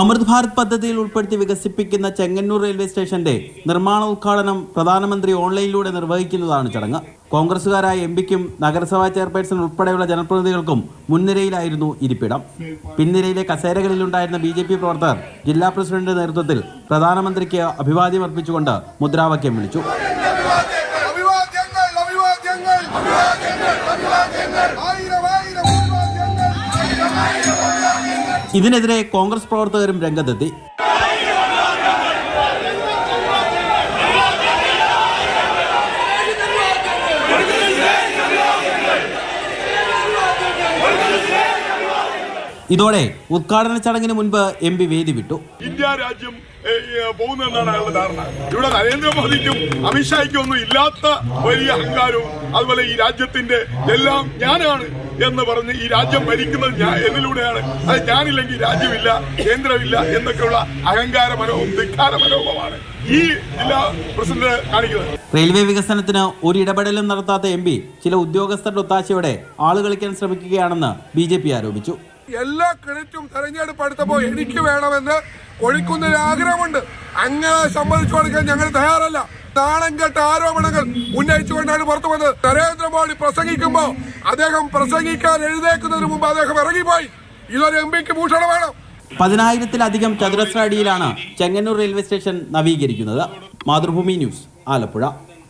അമൃത് ഭാരത് പദ്ധതിയിൽ ഉൾപ്പെടുത്തി വികസിപ്പിക്കുന്ന ചെങ്ങന്നൂർ റെയിൽവേ സ്റ്റേഷന്റെ നിർമ്മാണ ഉദ്ഘാടനം പ്രധാനമന്ത്രി ഓൺലൈനിലൂടെ നിർവഹിക്കുന്നതാണ് ചടങ്ങ്. കോൺഗ്രസുകാരായ എം പിക്കും നഗരസഭാ ചെയർപേഴ്സൺ ഉൾപ്പെടെയുള്ള ജനപ്രതിനിധികൾക്കും മുൻനിരയിലായിരുന്നു ഇരിപ്പിടം. പിൻനിരയിലെ കസേരകളിലുണ്ടായിരുന്ന ബി ജെ പി പ്രവർത്തകർ ജില്ലാ പ്രസിഡന്റിന്റെ നേതൃത്വത്തിൽ പ്രധാനമന്ത്രിക്ക് അഭിവാദ്യം അർപ്പിച്ചുകൊണ്ട് മുദ്രാവാക്യം വിളിച്ചു. ഇതിനെതിരെ കോൺഗ്രസ് പ്രവർത്തകരും രംഗത്തെത്തി. ഇതോടെ ഉദ്ഘാടന ചടങ്ങിന് മുൻപ് എം പി വേദി വിട്ടു. ഇന്ത്യ രാജ്യം പോകുന്നതാണ് പോകുന്നതെന്നാണ് അയാളുടെ ധാരണ. ഇവിടെ നരേന്ദ്രമോദിക്കും അമിത്ഷായ്ക്കും ഒന്നും ഇല്ലാത്ത വലിയ അഹങ്കാരവും അതുപോലെ ഈ രാജ്യത്തിന്റെ എല്ലാം ഞാനാണ് എന്ന് പറഞ്ഞ് ഈ രാജ്യം ഭരിക്കുന്നത് ഞാൻ എന്നിലൂടെയാണ്. അത് ഞാനില്ലെങ്കിൽ രാജ്യമില്ല കേന്ദ്രമില്ല എന്നൊക്കെയുള്ള അഹങ്കാര മനോവും ധിക്കാര മനോഭമാണ് ഈ ജില്ലാ പ്രസിഡന്റ് കാണിക്കുന്നത്. റെയിൽവേ വികസനത്തിന് ഒരു ഇടപെടലും നടത്താത്ത എം പി ചില ഉദ്യോഗസ്ഥരുടെ ഒത്താശയോടെ ആളുകളിക്കാൻ ശ്രമിക്കുകയാണെന്ന് ബി ജെ പി ആരോപിച്ചു. എല്ലാ ക്രെഡിറ്റും തെരഞ്ഞെടുപ്പ് എടുത്തപ്പോ എനിക്ക് വേണമെന്ന് കൊഴിക്കുന്നതിന് ആഗ്രഹമുണ്ട്. അങ്ങനെ സമ്മതിച്ചു കൊടുക്കാൻ ഞങ്ങൾ തയ്യാറല്ല. നാണം കെട്ട ആരോപണങ്ങൾ ഉന്നയിച്ചുകൊണ്ടാണ് പുറത്തു വന്നത്. നരേന്ദ്രമോദി പ്രസംഗിക്കുമ്പോ അദ്ദേഹം പ്രസംഗിക്കാൻ എഴുതേക്കുന്നതിന് മുമ്പ് അദ്ദേഹം ഇറങ്ങിപ്പോയി. ഇതൊരു എം പിക്ക് വേണം പതിനായിരത്തിലധികം ചതുരശ്ര അടിയിലാണ് ചെങ്ങന്നൂർ റെയിൽവേ സ്റ്റേഷൻ നവീകരിക്കുന്നത്. മാതൃഭൂമി ന്യൂസ് ആലപ്പുഴ.